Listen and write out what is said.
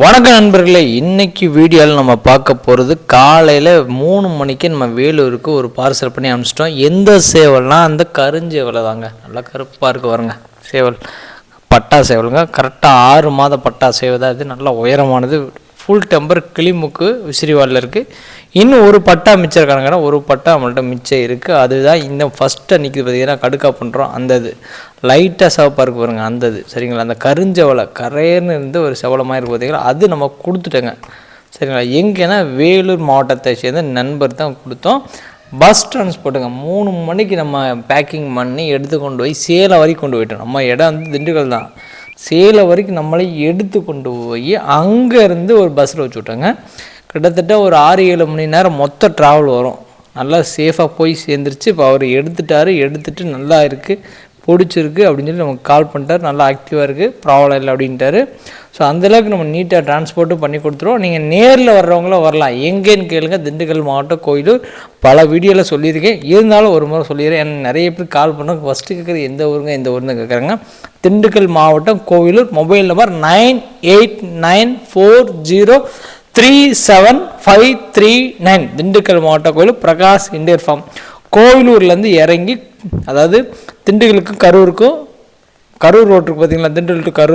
வணக்கம் நண்பர்களே இன்னைக்கு வீடியோவில் நம்ம பார்க்க போகிறது காலையில் மூணு மணிக்கு நம்ம வேலூருக்கு ஒரு பார்சல் பண்ணி அனுப்பிச்சிட்டோம். எந்த சேவல்னால் அந்த கருஞ்சேவலை தாங்க. நல்லா கருப்பாக இருக்கு வருங்க சேவல். பட்டா சேவலுங்க. கரெக்டாக ஆறு மாத பட்டா சேவை தான் இது. நல்லா உயரமானது ஃபுல் டெம்பர் கிளிமுக்கு விசிறிவாலில் இருக்குது இன்னும் ஒரு பட்டா மிச்சம் இருக்கானுங்கன்னா ஒரு பட்டா நம்மள்ட்ட மிச்சம் இருக்குது அதுதான் இந்த ஃபஸ்ட்டு அன்றைக்கி பார்த்திங்கன்னா கடுக்கா பண்ணுறோம் அந்த இது. லைட்டாக சிவப்பாக இருக்கு பாருங்க அந்த இது. சரிங்களா? அந்த கருஞ்சவலை கரையர்னு இருந்து ஒரு செவலமாக இருக்கு பார்த்திங்களா அது நம்ம கொடுத்துட்டோங்க. சரிங்களா? எங்கேன்னா வேலூர் மாவட்டத்தை சேர்ந்த நண்பர் தான் கொடுத்தோம். பஸ் டிரான்ஸ்போர்ட்டுங்க மூணு மணிக்கு நம்ம பேக்கிங் பண்ணி எடுத்து கொண்டு போய் சேலம் வரைக்கும் கொண்டு போயிட்டோம். நம்ம இடம் வந்து திண்டுக்கல் தான். சேலம் வரைக்கும் நம்மளை எடுத்து கொண்டு போய் அங்கேருந்து ஒரு பஸ்ஸில் வச்சு விட்டோங்க. கிட்டத்தட்ட ஒரு ஆறு ஏழு மணி நேரம் மொத்த ட்ராவல் வரும். நல்லா சேஃபாக போய் சேர்ந்துருச்சு. இப்போ அவர் எடுத்துட்டார். எடுத்துட்டு நல்லா இருக்குது பிடிச்சிருக்கு அப்படின்னு சொல்லி நமக்கு கால் பண்ணிட்டார். நல்லா ஆக்டிவாக இருக்குது ப்ராப்ளம் இல்லை அப்படின்ட்டாரு. ஸோ அந்தளவுக்கு நம்ம நீட்டாக டிரான்ஸ்போர்ட்டும் பண்ணி கொடுத்துருவோம். நீங்கள் நேரில் வர்றவங்களும் வரலாம். எங்கேன்னு கேளுங்க. திண்டுக்கல் மாவட்டம் கோயிலூர். பல வீடியோவில் சொல்லியிருக்கேன். இருந்தாலும் ஒரு முறை சொல்லிடுறேன். ஏன்னா நிறைய பேர் கால் பண்ண ஃபஸ்ட்டு கேட்குறது எந்த ஊருங்க எந்த ஊருன்னு கேட்குறாங்க. திண்டுக்கல் மாவட்டம் Kovilur mobile number nine eight nine four zero three seven five three nine Dindigul மாவட்ட கோயில் பிரகாஷ் இண்டியர் ஃபார்ம். கோவிலூர்லேருந்து இறங்கி அதாவது திண்டுக்கலுக்கும் கரூருக்கும் கரூர் ரோட்டுக்கு பார்த்தீங்களா திண்டுக்கல் டு கரூர்